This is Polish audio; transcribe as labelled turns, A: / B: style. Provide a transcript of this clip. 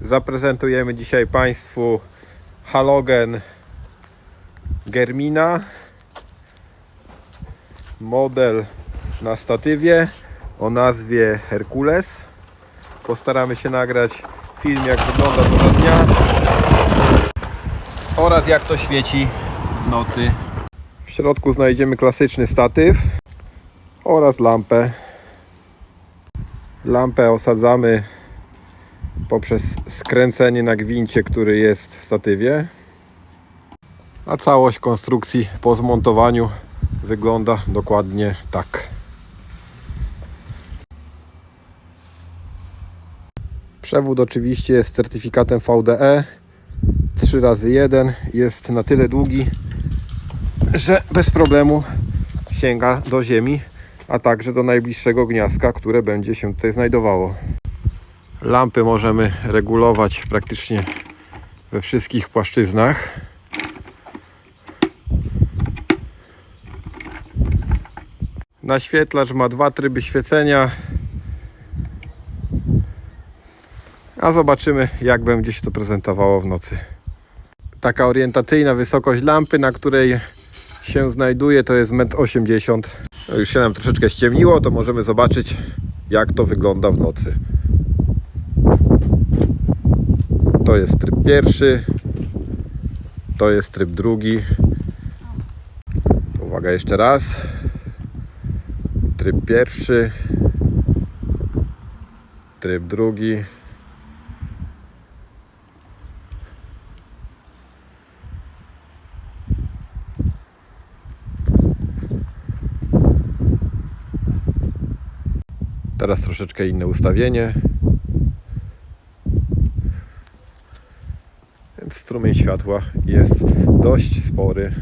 A: Zaprezentujemy dzisiaj Państwu halogen Germina. Model na statywie o nazwie Herkules. Postaramy się nagrać film jak wygląda to dnia oraz jak to świeci w nocy. W środku znajdziemy klasyczny statyw oraz lampę. Lampę osadzamy poprzez skręcenie na gwincie, który jest w statywie. A całość konstrukcji po zmontowaniu wygląda dokładnie tak. Przewód oczywiście jest certyfikatem VDE 3 razy 1 jest na tyle długi, że bez problemu sięga do ziemi, a także do najbliższego gniazdka, które będzie się tutaj znajdowało. Lampy możemy regulować praktycznie we wszystkich płaszczyznach. Naświetlacz ma dwa tryby świecenia. A zobaczymy, jak będzie się to prezentowało w nocy. Taka orientacyjna wysokość lampy, na której się znajduje, to jest 1,80 m. No już się nam troszeczkę ściemniło, to możemy zobaczyć, jak to wygląda w nocy. To jest tryb pierwszy, to jest tryb drugi. Uwaga jeszcze raz. Tryb pierwszy, tryb drugi. Teraz troszeczkę inne ustawienie. Strumień światła jest dość spory.